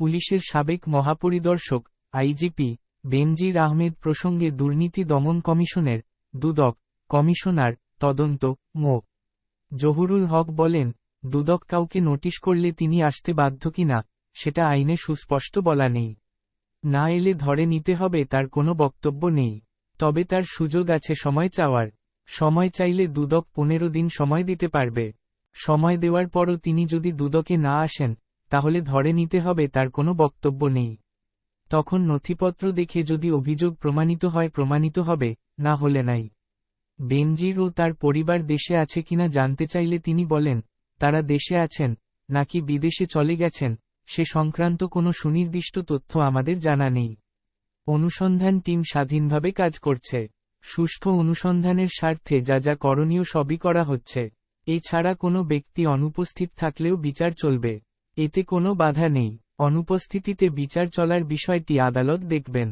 পুলিশের সাবেক মহাপরিদর্শক, আইজিপি, বেনজির আহমেদ প্রসঙ্গে দুর্নীতি দমন কমিশনের দুদক কমিশনার তদন্ত মো. জহুরুল হক বলেন, দুদক কাউকে নোটিশ করলে তিনি আসতে বাধ্য কিনা, সেটা আইনে সুস্পষ্ট বলা নেই। না এলে ধরে নিতে হবে তার কোনো বক্তব্য নেই। তবে তার সুযোগ আছে সময় চাওয়ার। সময় চাইলে দুদক পনেরো দিন সময় দিতে পারবে। সময় দেওয়ার পরও তিনি যদি দুদকে না আসেন তাহলে ধরে নিতে হবে তার কোনো বক্তব্য নেই। তখন নথিপত্র দেখে যদি অভিযোগ প্রমাণিত হয়, প্রমাণিত হবে, না হলে নাই। বেনজির ও তার পরিবার দেশে আছে কিনা জানতে চাইলে তিনি বলেন, তারা দেশে আছেন, নাকি বিদেশে চলে গেছেন, সে সংক্রান্ত কোনো সুনির্দিষ্ট তথ্য আমাদের জানা নেই। অনুসন্ধান টিম স্বাধীনভাবে কাজ করছে। সুষ্ঠু অনুসন্ধানের স্বার্থে যা যা করণীয় সবই করা হচ্ছে। এছাড়া কোনো ব্যক্তি অনুপস্থিত থাকলেও বিচার চলবে। এতে কোনো বাধা নেই। অনুপস্থিতিতে বিচার চলার বিষয়টি আদালত দেখবেন।